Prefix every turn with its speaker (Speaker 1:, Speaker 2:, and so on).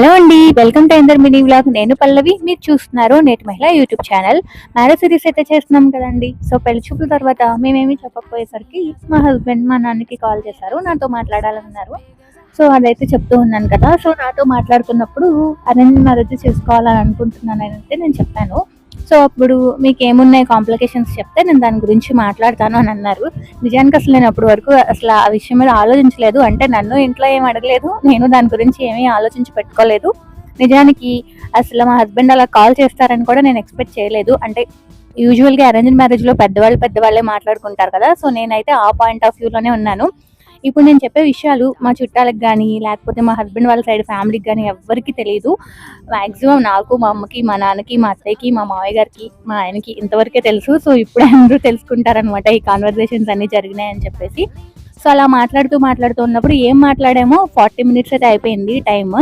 Speaker 1: Hello అండి welcome to ఎందర్ mini vlog. నేను పల్లవి మీరు చూస్తున్నారు నేటి మహిళ యూట్యూబ్ ఛానల్. మ్యారేజ్ సిరీస్ అయితే చేస్తున్నాం కదండి. సో పెళ్ళి చూపుల తర్వాత మేమేమి చెప్పకపోయేసరికి మా హస్బెండ్ మా నాన్నకి కాల్ చేశారు. నాతో మాట్లాడాలన్నారు. సో అదైతే చెప్తూ ఉన్నాను కదా. సో నాతో మాట్లాడుతున్నప్పుడు అరేంజ్ మ్యారేజ్ చేసుకోవాలని అనుకుంటున్నాను అయితే నేను చెప్పాను. సో అప్పుడు మీకు ఏమున్నాయి కాంప్లికేషన్స్ చెప్తే నేను దాని గురించి మాట్లాడతాను అని అన్నారు. నిజానికి అసలు నేను అప్పటి వరకు అసలు ఆ విషయం మీద ఆలోచించలేదు. అంటే నన్ను ఇంట్లో ఏం అడగలేదు నేను దాని గురించి ఏమీ ఆలోచించి పెట్టుకోలేదు. నిజానికి అసలు మా హస్బెండ్ అలా కాల్ చేస్తారని కూడా నేను ఎక్స్పెక్ట్ చేయలేదు. అంటే యూజువల్గా అరేంజ్డ్ మ్యారేజ్లో పెద్దవాళ్ళు పెద్దవాళ్ళే మాట్లాడుకుంటారు కదా సో నేనైతే ఆ పాయింట్ ఆఫ్ వ్యూలోనే ఉన్నాను. ఇప్పుడు నేను చెప్పే విషయాలు మా చుట్టాలకు కానీ లేకపోతే మా హస్బెండ్ వాళ్ళ సైడ్ ఫ్యామిలీకి కానీ ఎవరికి తెలియదు మ్యాక్సిమం నాకు మా అమ్మకి మా నాన్నకి మా అత్తయ్యకి మా మావయ్య గారికి మా ఆయనకి ఇంతవరకే తెలుసు. సో ఇప్పుడు అందరూ తెలుసుకుంటారనమాట ఈ కాన్వర్జేషన్స్ అన్నీ జరిగినాయని చెప్పేసి. సో అలా మాట్లాడుతూ మాట్లాడుతూ ఉన్నప్పుడు ఏం మాట్లాడామో ఫార్టీ మినిట్స్ అయితే అయిపోయింది టైం